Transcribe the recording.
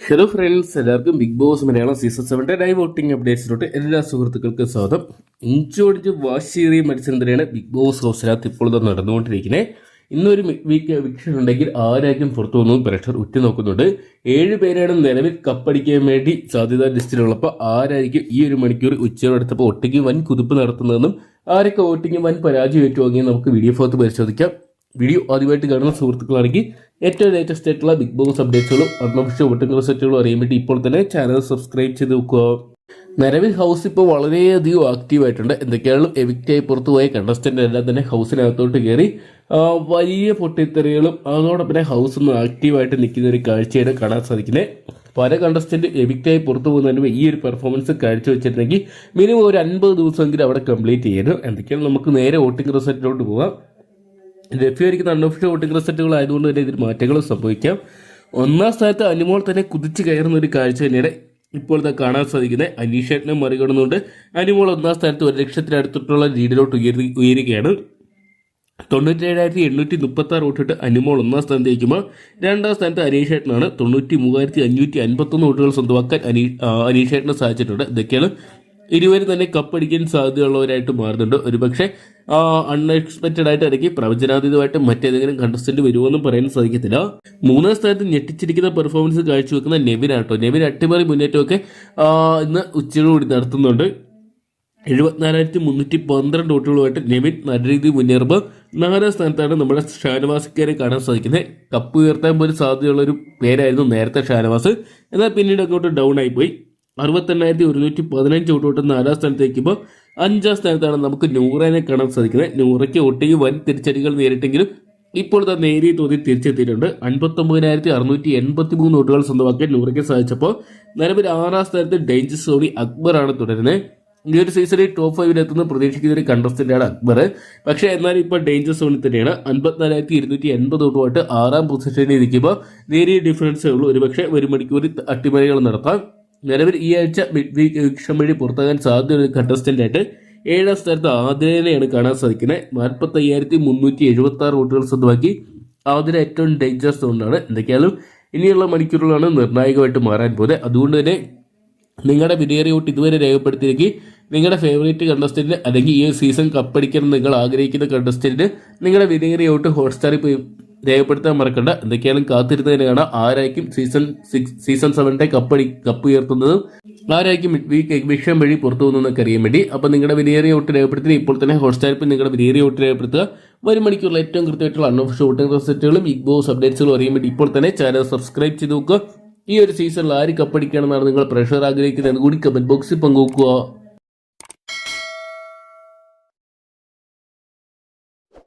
Hello friends എല്ലാവർക്കും big boss Malayalam season സെവന്റെ live voting അപ്ഡേറ്റ്സിലോട്ട് എല്ലാ സുഹൃത്തുക്കൾക്കും സ്വാഗതം. ഇഞ്ചോടിഞ്ച് വാശിയേറിയ മത്സരം തന്നെയാണ് ബിഗ് ബോസ് ഹൗസിനകത്ത് ഇപ്പോൾ നടന്നുകൊണ്ടിരിക്കുന്നത് ഇന്നൊരു വീക്ക് വിക്ഷൻ ഉണ്ടെങ്കിൽ ആരായിരിക്കും പുറത്തു വന്നു പ്രഷർ ഉറ്റുനോക്കുന്നുണ്ട്. ഏഴ് പേരാണ് നിലവിൽ കപ്പടിക്കാൻ വേണ്ടി സാധ്യതാ ലിസ്റ്റിലുള്ളപ്പോൾ ആരായിരിക്കും ഈ ഒരു മണിക്കൂർ ഉച്ചയോടടുത്തപ്പോൾ ഒട്ടിക്ക് വൻ കുതിപ്പ് നടത്തുന്നതെന്നും ആരൊക്കെ വോട്ടിങ്ങും വൻ പരാജയം ഏറ്റുവാങ്ങിയെന്ന് നമുക്ക് വീഡിയോ ഫോർത്ത് പരിശോധിക്കാം. വീഡിയോ ആദ്യമായിട്ട് കാണുന്ന സുഹൃത്തുക്കളാണെങ്കിൽ ഏറ്റവും ലേറ്റസ്റ്റ് ആയിട്ടുള്ള ബിഗ് ബോസ് അപ്ഡേറ്റ്സുകളും അൺഒഫീഷ്യൽ വോട്ടിംഗ് റിസൾട്ടുകളും അറിയാൻ വേണ്ടി ഇപ്പോൾ തന്നെ ചാനൽ സബ്സ്ക്രൈബ് ചെയ്ത് വെക്കുക. നിലവിൽ ഹൗസ് ഇപ്പോൾ വളരെയധികം ആക്റ്റീവ് ആയിട്ടുണ്ട്. എന്തൊക്കെയാണ് എവിക്റ്റായി പുറത്തുപോയ കണ്ടസ്റ്റന്റ് എല്ലാം തന്നെ ഹൗസിനകത്തോട്ട് കയറി വലിയ പൊട്ടിത്തെറികളും അതോടൊപ്പം തന്നെ ഹൗസ് ഒന്ന് ആക്റ്റീവായിട്ട് നിൽക്കുന്ന ഒരു കാഴ്ചയാണ് കാണാൻ സാധിക്കുന്നത്. പല കണ്ടസ്റ്റന്റ് എവിക്റ്റായി പുറത്തു പോകുന്നതിന് ഈ ഒരു പെർഫോമൻസ് കാഴ്ചവെച്ചിട്ടുണ്ടെങ്കിൽ മിനിമം ഒരു അൻപത് ദിവസമെങ്കിലും അവിടെ കംപ്ലീറ്റ് ചെയ്യുന്നു എന്തൊക്കെയാണ് നമുക്ക് നേരെ വോട്ടിംഗ് റിസൾട്ടിലോട്ട് പോകാം. ലഭ്യമായിരിക്കുന്ന അൺഒഫീഷ്യൽ വോട്ടിംഗ് റിസൾട്ടുകൾ ആയതുകൊണ്ട് തന്നെ ഇതിൽ മാറ്റങ്ങൾ സംഭവിക്കാം. ഒന്നാം സ്ഥാനത്ത് അനുമോൾ തന്നെ കുതിച്ചു കയറുന്ന ഒരു കാഴ്ച തന്നെയാണ് ഇപ്പോൾ ഇതാ കാണാൻ സാധിക്കുന്നത്. അനീഷേട്ടിനെ മറികടന്നുകൊണ്ട് അനുമോൾ ഒന്നാം സ്ഥാനത്ത് ഒരു ലക്ഷത്തിനടുത്തിട്ടുള്ള ലീഡിലോട്ട് ഉയർത്തി ഉയരുകയാണ്. തൊണ്ണൂറ്റേഴായിരത്തി എണ്ണൂറ്റി മുപ്പത്തി ആറ് വോട്ടിട്ട് അനുമോൾ ഒന്നാം സ്ഥാനത്ത് നയിക്കുമ്പോൾ രണ്ടാം സ്ഥാനത്ത് അനീഷേട്ടനാണ് തൊണ്ണൂറ്റി മൂവായിരത്തി അഞ്ഞൂറ്റി അൻപത്തൊന്ന് വോട്ടുകൾ സ്വന്തമാക്കാൻ അനീ അനീഷേട്ടന് സാധിച്ചിട്ടുണ്ട്. ഇതൊക്കെയാണ് ഇരുവരും തന്നെ കപ്പടിക്കാൻ സാധ്യതയുള്ളവരായിട്ട് മാറുന്നുണ്ട്. ഒരുപക്ഷെ അൺഎക്സ്പെക്റ്റഡ് ആയിട്ട് ഇടയ്ക്ക് പ്രവചനാതീതമായിട്ട് മറ്റേതെങ്കിലും കണ്ടസ്റ്റന്റ് വരുമോ വരുമോന്നും പറയാൻ സാധിക്കത്തില്ല. മൂന്നാം സ്ഥാനത്ത് ഞെട്ടിച്ചിരിക്കുന്ന പെർഫോമൻസ് കാഴ്ചവെക്കുന്ന നെവിനാട്ടോ നെവിൻ അട്ടിമറി മുന്നേറ്റമൊക്കെ ഇന്ന് ഉച്ചയോടുകൂടി നടത്തുന്നുണ്ട്. എഴുപത്തിനാലായിരത്തി മുന്നൂറ്റി പന്ത്രണ്ട് വോട്ടുകളുമായിട്ട് നെവിൻ നല്ല രീതിയിൽ മുന്നേറുമ്പോൾ നാലാം സ്ഥാനത്താണ് നമ്മുടെ ഷാനവാസിക്കാരെ കാണാൻ സാധിക്കുന്നത്. കപ്പ് ഉയർത്താൻ പോലും സാധ്യതയുള്ള ഒരു പേരായിരുന്നു നേരത്തെ ഷാനവാസ്. എന്നാൽ പിന്നീട് അങ്ങോട്ട് ഡൗൺ ആയിപ്പോയി. അറുപത്തെണ്ണായിരത്തി ഒരുന്നൂറ്റി പതിനഞ്ച് വോട്ട് നാലാം സ്ഥാനത്ത് ഇപ്പോൾ അഞ്ചാം സ്ഥാനത്താണ് നമുക്ക് നൂറേനെ കാണാൻ സാധിക്കുന്നത്. നൂറയ്ക്ക് ഒട്ടിക്ക് വൻ തിരിച്ചടികൾ നേരിട്ടെങ്കിലും ഇപ്പോൾ ഇതാ നേരിയ തോതിൽ തിരിച്ചെത്തിയിട്ടുണ്ട്. അൻപത്തൊമ്പതിനായിരത്തി അറുന്നൂറ്റി എൺപത്തി മൂന്ന് വോട്ടുകൾ സ്വന്തമാക്കാൻ നൂറയ്ക്ക് സാധിച്ചപ്പോൾ നിലവിൽ ആറാം സ്ഥാനത്ത് ഡേഞ്ചർ സോണി അക്ബറാണ് തുടരുന്നത്. ഈ ഒരു സീസണിൽ ടോപ്പ് ഫൈവിൽ എത്തുന്ന പ്രതീക്ഷിക്കുന്ന ഒരു കണ്ടസ്റ്റന്റാണ് അക്ബർ. പക്ഷേ എന്നാൽ ഇപ്പോൾ ഡേഞ്ചർ സോണിൽ തന്നെയാണ്. അൻപത്തിനാലായിരത്തി ഇരുന്നൂറ്റി എൺപത് തൊട്ടുമായിട്ട് ആറാം പൊസിഷനിൽ ഇരിക്കുമ്പോൾ നേരിയ ഡിഫറൻസേ ഉള്ളൂ. ഒരുപക്ഷെ ഒരു മണിക്കൂർ അട്ടിമറികൾ നടത്താം. നിലവിൽ ഈ ആഴ്ച മിഡ് വീക്ക് എവിക്ഷൻ വഴി പുറത്താകാൻ സാധ്യതയുള്ള കണ്ടസ്റ്റന്റായിട്ട് ഏഴാം സ്ഥാനത്ത് ആതിരേനെയാണ് കാണാൻ സാധിക്കുന്നത്. നാൽപ്പത്തി അയ്യായിരത്തി മുന്നൂറ്റി എഴുപത്തി ആറ് വോട്ടുകൾ സ്വന്തമാക്കി ആതിര ഏറ്റവും ഡേഞ്ചർ സോണിലാണ് എന്തൊക്കെയാലും ഇനിയുള്ള മണിക്കൂറുകളാണ് നിർണായകമായിട്ട് മാറാൻ പോകുന്നത്. അതുകൊണ്ട് തന്നെ നിങ്ങളുടെ വിലയേറിയ വോട്ട് ഇതുവരെ രേഖപ്പെടുത്തിയെങ്കിൽ നിങ്ങളുടെ ഫേവറേറ്റ് കണ്ടസ്റ്റന്റ് അല്ലെങ്കിൽ ഈ സീസൺ കപ്പടിക്കണം നിങ്ങൾ ആഗ്രഹിക്കുന്ന കണ്ടസ്റ്റന്റ് നിങ്ങളുടെ വിലയേറിയ വോട്ട് ഹോട്ട്സ്റ്റാറിൽ പോയി രേഖപ്പെടുത്താൻ മറക്കണ്ട. എന്തൊക്കെയാലും കാത്തിരുന്നതിന് കാണാം ആരായിരിക്കും സീസൺ സിക്സ് സീസൺ സെവന്റെ കപ്പടി കപ്പ് ഉയർത്തുന്നതും. ആരായിരിക്കും മിഡ് വീക്ക് എക്സിബിഷൻ വഴി പുറത്തു പോകുന്നതെന്നൊക്കെ അറിയാൻ വേണ്ടി. അപ്പോൾ നിങ്ങളുടെ വിലയേറിയ വോട്ട് രേഖപ്പെടുത്തി ഇപ്പോൾ തന്നെ ഹോട്ട്സ്റ്റാറിൽ പോയി നിങ്ങളുടെ വിലയേറിയ വോട്ട് രേഖപ്പെടുത്തുക. വരും മണിക്കൂറിൽ ഏറ്റവും കൃത്യമായിട്ടുള്ള അൺഒഫീഷ്യൽ ഷൂട്ടിംഗ് റിസൾട്ടുകളും ബിഗ് ബോസ് അപ്ഡേറ്റ്സുകളും അറിയാൻ വേണ്ടി ഇപ്പോൾ തന്നെ ചാനൽ സബ്സ്ക്രൈബ് ചെയ്ത് നോക്കുക. ഈ ഒരു സീസണിൽ ആര് കപ്പടിക്കണമെന്നാണ് നിങ്ങൾ പ്രഷർ ആഗ്രഹിക്കുന്നത് കൂടി കമന്റ് ബോക്സിൽ പങ്കുവെക്കുക.